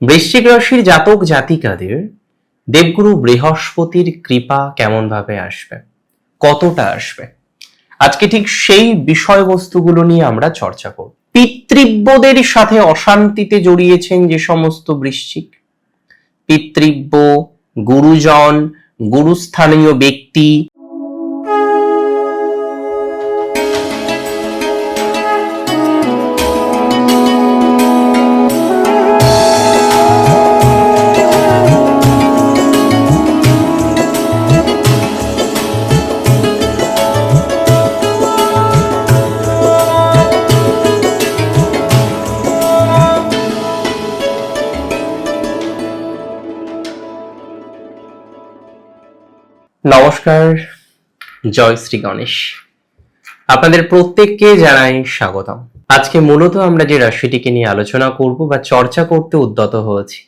বৃশ্চিক রাশির জাতক জাতিকাদের দেবগুরু বৃহস্পতির কৃপা কেমন ভাবে আসবে? কতটা আসবে? আজকে ঠিক সেই বিষয়বস্তুগুলো নিয়ে আমরা চর্চা করব। পিতৃব্যদের সাথে অশান্তিতে জড়িয়েছেন যে সমস্ত বৃশ্চিক। পিতৃব্য, গুরুজন, গুরুস্থানীয় ব্যক্তি নমস্কার, জয় শ্রী গণেশ। আপনাদের প্রত্যেককে জানাই স্বাগতম। আজকে মূলত আমরা যে রাশিটিকে নিয়ে আলোচনা করব বা চর্চা করতে উদ্যত হয়েছি,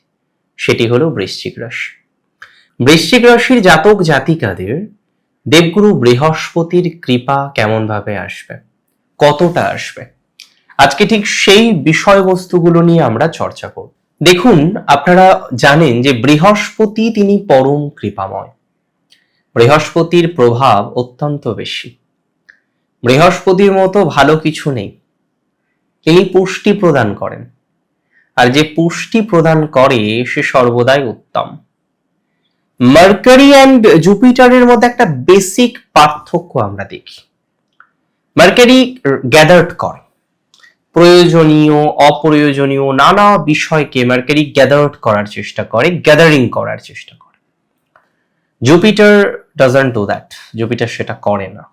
সেটি হলো বৃশ্চিক রাশি। বৃশ্চিক রাশির জাতক জাতিকাদের দেবগুরু বৃহস্পতির কৃপা কেমন ভাবে আসবে? কতটা আসবে? আজকে ঠিক সেই বিষয়বস্তুগুলো নিয়ে আমরা চর্চা করব। দেখুন, আপনারা জানেন যে বৃহস্পতি তিনি পরম কৃপাময়। বৃহস্পতির প্রভাব অত্যন্ত বেশি। বৃহস্পতির মতো ভালো কিছু নেই। তিনি পুষ্টি প্রদান করেন? আর যে পুষ্টি প্রদান করে, সে সর্বদাই উত্তম। মার্কারি অ্যান্ড জুপিটারের মধ্যে একটা বেসিক পার্থক্য আমরা দেখি। মার্কারি গ্যাদার্ড করে। প্রয়োজনীয়, অপ্রয়োজনীয়, নানা বিষয়কে মার্কারি গ্যাদার্ড করার চেষ্টা করে, গ্যাদারিং করার চেষ্টা করে। Jupiter doesn't do that Jupiter সেটা করে না।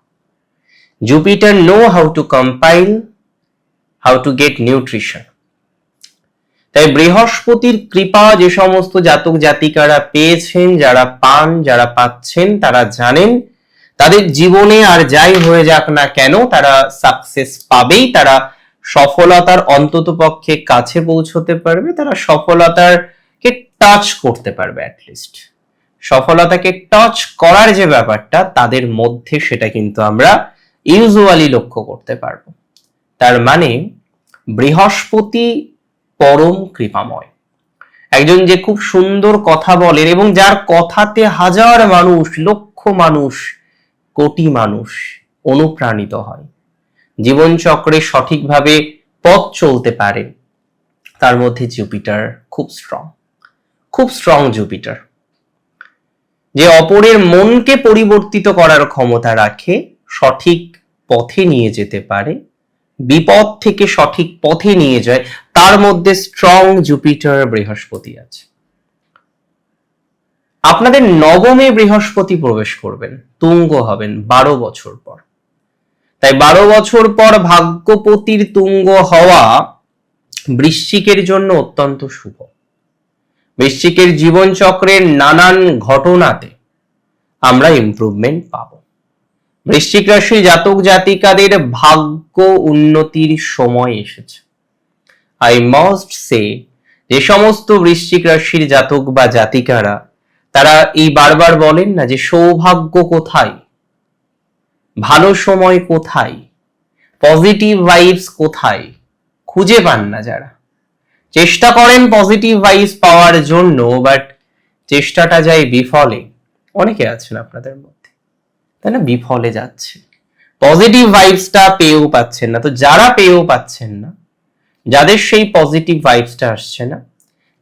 Jupiter know how to compile how to get nutrition তাই বৃহস্পতির কৃপা যে সমস্ত জাতক জাতিকারা পেয়েছেন, যারা পান, যারা পাচ্ছেন, তারা জানেন। তাদের জীবনে আর যাই হয়ে যাক না কেন, তারা সাকসেস পাবেই। তারা সফলতার অন্তত পক্ষে কাছে পৌঁছতে পারবে। তারা সফলতার কে টাচ করতে পারবে অ্যাটলিস্ট সফলতাকে টাচ করার যে ব্যাপারটা, তাদের মধ্যে সেটা কিন্তু আমরা ইউজুয়ালি লক্ষ্য করতে পারব। তার মানে বৃহস্পতি পরম কৃপাময়। একজন যে খুব সুন্দর কথা বলেন এবং যার কথাতে হাজার মানুষ, লক্ষ মানুষ, কোটি মানুষ অনুপ্রাণিত হয়। জীবনচক্রে সঠিকভাবে পথ চলতে পারে। তার মধ্যে জুপিটার খুব স্ট্রং খুব স্ট্রং জুপিটার যে অপরের মনকে পরিবর্তিত করার ক্ষমতা রাখে, সঠিক পথে নিয়ে যেতে পারে, বিপদ থেকে সঠিক পথে নিয়ে যায়, তার মধ্যে স্ট্রং জুপিটার বৃহস্পতি আছে। আপনাদের নবমে বৃহস্পতি প্রবেশ করবেন, তুঙ্গ হবেন বারো বছর পর। তাই বারো বছর পর ভাগ্যপতির তুঙ্গ হওয়া বৃশ্চিকের জন্য অত্যন্ত শুভ। বৃশ্চিকের জীবনচক্রের নানান ঘটনাতে আমরা ইমপ্রুভমেন্ট পাব। বৃশ্চিক রাশি জাতক জাতিকাদের ভাগ্য উন্নতির সময় এসেছে। আই মাস্ট সে যে সমস্ত বৃশ্চিক রাশির জাতক বা জাতিকারা, তারা এই বারবার বলেন না যে সৌভাগ্য কোথায়? ভালো সময় কোথায়? পজিটিভ ভাইবস কোথায়? খুঁজে পান না যারা। চেষ্টা করেন পজিটিভ ভাইবস পাওয়ার জন্য বাট চেষ্টাটা যায় বিফলে। অনেকে আছেন আপনাদের মধ্যে। তাই না? বিফলে যাচ্ছে। পজিটিভ ভাইবসটা পেয়েও পাচ্ছেন না। তো যারা পেয়েও পাচ্ছেন না, যাদের সেই পজিটিভ ভাইবসটা আসছে না,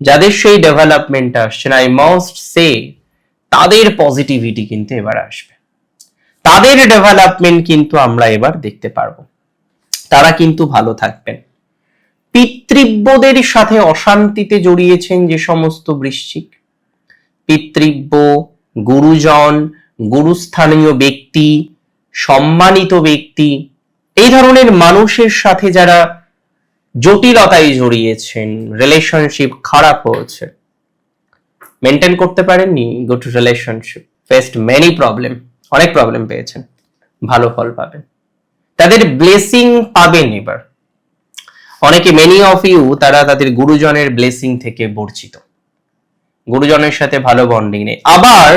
যাদের সেই ডেভেলপমেন্টটা আসছে না আই মাস্ট সে তাদের পজিটিভিটি কিন্তু এবার আসবে। তাদের ডেভেলপমেন্ট কিন্তু আমরা এবার দেখতে পারব। তারা কিন্তু ভালো থাকবেন। পিতৃব্যদের সাথে অশান্তিতে জড়িয়েছেন যে সমস্ত বৃশ্চিক। পিতৃব্য, গুরুজন, গুরুস্থানীয় ব্যক্তি, সম্মানিত ব্যক্তি, এই ধরনের মানুষের সাথে যারা জটিলতায় জড়িয়েছেন রিলেশনশিপ খারাপ হয়েছে। মেনটেন করতে পারেননি good relationship faced many problem অনেক প্রবলেম পেয়েছেন, ভালো ফল পাবেন। তাদের ব্লেসিং পাবেন এবার। অনেকে মেনি অফ ইউ তারা তাদের গুরুজনের ব্লেসিং থেকে বর্জিত। গুরুজনের সাথে ভালো বন্ডিং নেই। আবার,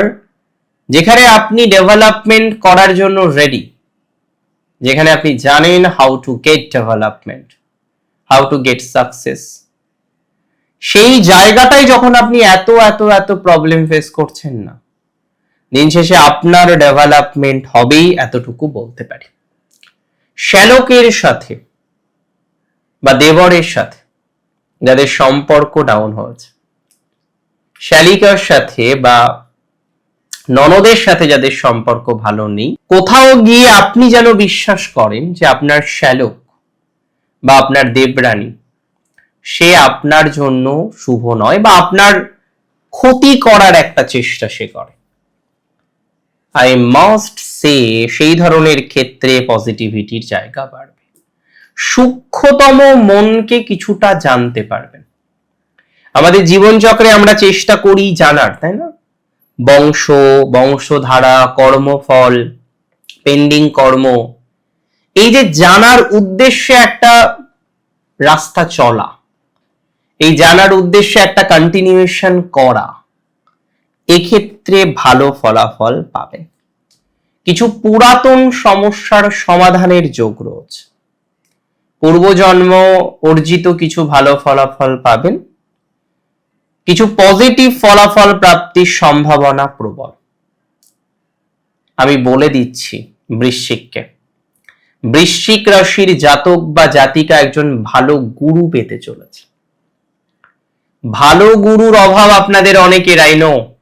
যেখানে আপনি ডেভেলপমেন্ট করার জন্য রেডি যেখানে আপনি জানেন how to get development how to get success সেই জায়গাটাই যখন আপনি এত এত এত প্রবলেম ফেস করছেন না, দিন শেষে আপনার ডেভেলপমেন্ট হবেই এতটুকু বলতে পারি। শ্যালকের সাথে দেবরের সাথে, যাদের সম্পর্ক ডাউন হয়েছে। শ্যালিকার সাথে বা ননদের সাথে যাদের সম্পর্ক ভালো নেই, কোথাও গিয়ে আপনি যেন বিশ্বাস করেন যে আপনার শ্যালক বা আপনার দেবরানী, সে আপনার জন্য শুভ নয় বা আপনার ক্ষতি করার একটা চেষ্টা সে করে। আই মাস্ট সে সেই ধরনের ক্ষেত্রে পজিটিভিটির জায়গা বাড়বে সূক্ষ্মতম মনকে কিছুটা জানতে পারবেন। আমাদের জীবনচক্রে আমরা চেষ্টা করি জানার, তাই না? বংশ, বংশধারা, কর্মফল পেন্ডিং কর্ম। এই যে জানার উদ্দেশ্যে একটা রাস্তা চলা, এই জানার উদ্দেশ্যে একটা কন্টিনিউয়েশন করা, এক্ষেত্রে ভালো ফলাফল পাবেন কিছু পুরাতন সমস্যার সমাধানের যোগ রয়েছে। পূর্বজন্ম অর্জিত কিছু ভালো ফলাফল পাবেন। কিছু পজিটিভ ফলাফল প্রাপ্তির সম্ভাবনা প্রবল। আমি বলে দিচ্ছি বৃশ্চিককে। বৃশ্চিক রাশির জাতক বা জাতিকা একজন ভালো গুরু পেতে চলেছে। ভালো গুরুর অভাব আপনাদের অনেকের আইনো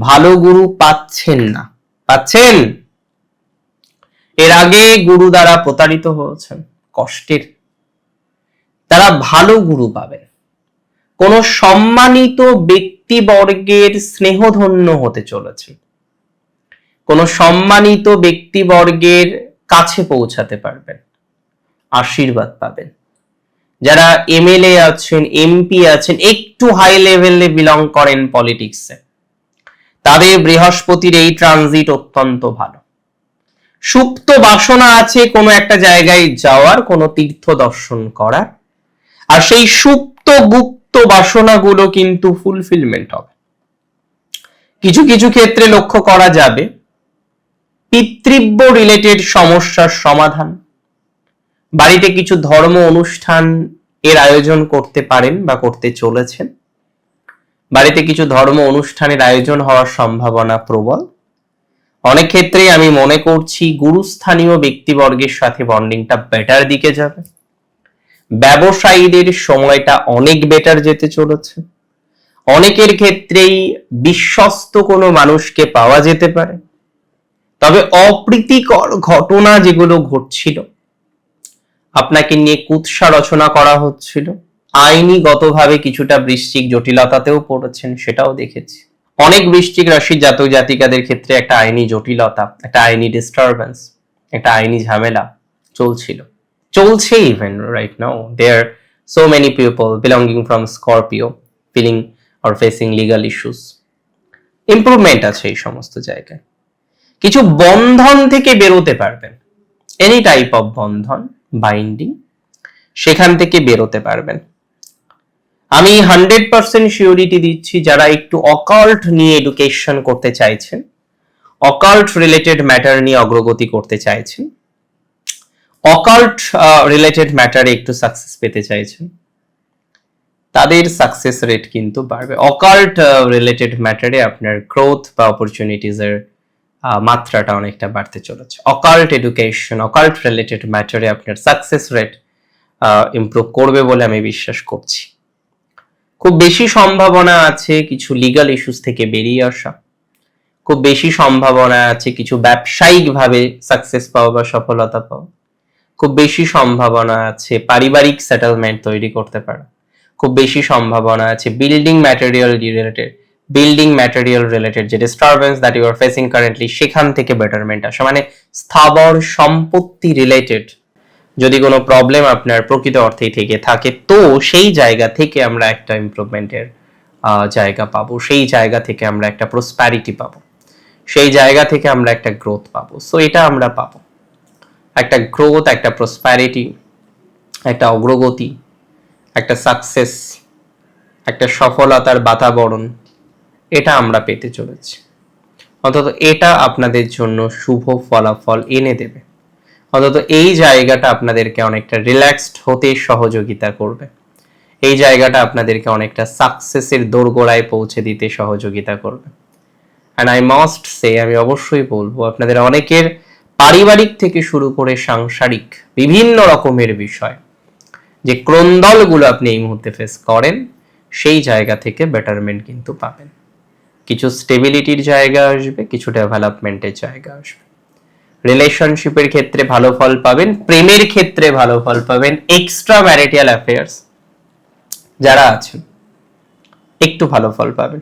ভালো গুরু পাচ্ছেন না। পাচ্ছেন? এর আগে গুরু দ্বারা প্রতারিত হয়েছেন। কষ্টের। তারা ভালো গুরু পাবেন। কোন সম্মানিত ব্যক্তিবর্গের স্নেহধন্য হতে চলেছে কোন সম্মানিত ব্যক্তিবর্গের কাছে পৌঁছাতে পারবেন। আশীর্বাদ পাবেন। যারা এমএলএ আছেন, এমপি আছেন, একটু হাই লেভেলে বিলং করেন পলিটিক্সে তাদের বৃহস্পতির এই ট্রানজিট অত্যন্ত ভালো। সুপ্ত বাসনা আছে কোনো একটা জায়গায় যাওয়ার, কোনো তীর্থ দর্শন করার। আর সেই সুপ্ত গুপ্ত বাসনাগুলো কিন্তু ফুলফিলমেন্ট হবে। কিছু কিছু ক্ষেত্রে লক্ষ্য করা যাবে। পিতৃব্য রিলেটেড সমস্যার সমাধান। বাড়িতে কিছু ধর্ম অনুষ্ঠান এর আয়োজন করতে পারেন বা করতে চলেছেন। বাড়িতে কিছু ধর্ম অনুষ্ঠানের আয়োজন হওয়ার সম্ভাবনা প্রবল। অনেক ক্ষেত্রেই আমি মনে করছি গুরুস্থানীয় ব্যক্তিবর্গের সাথে বন্ডিংটা বেটার দিকে যাবে। ব্যবসায়ীদের সময়টা অনেক বেটার যেতে চলেছে। অনেকের ক্ষেত্রেই বিশ্বস্ত কোনো মানুষকে পাওয়া যেতে পারে। তবে অপ্রীতিকর ঘটনা যেগুলো ঘটছিল, আপনাকে নিয়ে কুৎসা রচনা করা হচ্ছিল, আইনিগতভাবে কিছুটা বৃশ্চিক জটিলতাতেও পড়েছেন সেটাও দেখেছি। অনেক বৃশ্চিক রাশির জাতক জাতিকাদের ক্ষেত্রে একটা আইনি জটিলতা, একটা আইনি ডিস্টারবেন্স একটা আইনি ঝামেলা চলছিল। চলছে even right now there so many people belonging from Scorpio feeling or facing legal issues improvement আছে এই সমস্ত জায়গায়। কিছু বন্ধন থেকে বেরোতে পারবেন। এনি টাইপ অফ বন্ধন বাইন্ডিং সেখান থেকে বেরোতে পারবেন। আমি হান্ড্রেড পার্সেন্ট শিওরিটি দিচ্ছি যারা একটু অকাল্ট নিয়ে এডুকেশন করতে চাইছেন অকাল্ট রিলেটেড ম্যাটার নিয়ে অগ্রগতি করতে চাইছেন অকাল্ট রিলেটেড ম্যাটারে একটু সাকসেস পেতে চাইছেন, তাদের সাকসেস রেট কিন্তু বাড়বে। অকাল্ট রিলেটেড ম্যাটারে আপনার গ্রোথ বা অপরচুনিটিজের মাত্রাটা অনেকটা বাড়তে চলেছে। অকাল্ট এডুকেশন অকাল্ট রিলেটেড ম্যাটারে আপনার সাকসেস রেট ইমপ্রুভ করবে বলে আমি বিশ্বাস করছি। খুব বেশি সম্ভাবনা আছে কিছু লিগাল ইস্যুস থেকে বেরিয়ে আসা। খুব বেশি সম্ভাবনা আছে কিছু ব্যবসায়িকভাবে সাকসেস পাওয়া বা সফলতা পাওয়া। খুব বেশি সম্ভাবনা আছে পারিবারিক সেটেলমেন্ট তৈরি করতে পারা। খুব বেশি সম্ভাবনা আছে building material related building material related যে disturbance that you are facing currently সেখান থেকে বেটারমেন্ট আসা। মানে স্থাবর সম্পত্তি রিলেটেড যদি কোনো প্রবলেম আপনার প্রকৃত অর্থেই থেকে থাকে, তো সেই জায়গা থেকে আমরা একটা ইমপ্রুভমেন্টের জায়গা পাবো। সেই জায়গা থেকে আমরা একটা প্রসপ্যারিটি পাবো। সেই জায়গা থেকে আমরা একটা গ্রোথ পাবো। সো এটা আমরা পাবো। একটা গ্রোথ একটা প্রসপ্যারিটি একটা অগ্রগতি, একটা সাকসেস একটা সফলতার বাতাবরণ, এটা আমরা পেতে চলেছি। অন্তত এটা আপনাদের জন্য শুভ ফলাফল এনে দেবে। অন্তত এই জায়গাটা আপনাদেরকে অনেকটা রিল্যাক্সড হতে সহযোগিতা করবে। এই জায়গাটা আপনাদেরকে অনেকটা সাকসেসের দোরগোড়ায় পৌঁছে দিতে সহযোগিতা করবে। অ্যান্ড আই মাস্ট সে আমি অবশ্যই বলব, আপনাদের অনেকের পারিবারিক থেকে শুরু করে সাংসারিক বিভিন্ন রকমের বিষয়, যে ক্রন্দলগুলো আপনি এই মুহূর্তে ফেস করেন, সেই জায়গা থেকে বেটারমেন্ট কিন্তু পাবেন। কিছু স্টেবিলিটির জায়গা আসবে, কিছু ডেভেলপমেন্টের জায়গা আসবে। রিলেশনশিপের ক্ষেত্রে ভালো ফল পাবেন, প্রেমের ক্ষেত্রে ভালো ফল পাবেন এক্সট্রা ম্যারিটাল অ্যাফেয়ার্স যারা আছেন, একটু ভালো ফল পাবেন।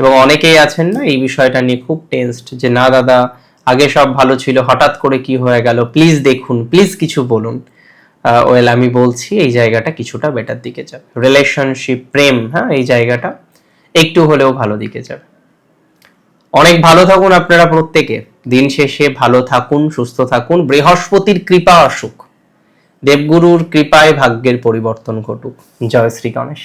এবং অনেকেই আছেন না, এই বিষয়টা নিয়ে খুব টেনসড যে, না দাদা, আগে সব ভালো ছিল, হঠাৎ করে কি হয়ে গেল? প্লিজ দেখুন প্লিজ কিছু বলুন। ওয়েল আমি বলছি এই জায়গাটা কিছুটা বেটার দিকে যাবে। রিলেশনশিপ প্রেম হ্যাঁ এই জায়গাটা একটু হলেও ভালো দিকে যাবে। অনেক ভালো থাকুন আপনারা প্রত্যেকে। দিন শেষে ভালো থাকুন, সুস্থ থাকুন। বৃহস্পতির কৃপা আসুক। দেবগুরুর কৃপায় ভাগ্যের পরিবর্তন ঘটুক। জয় শ্রী গণেশ।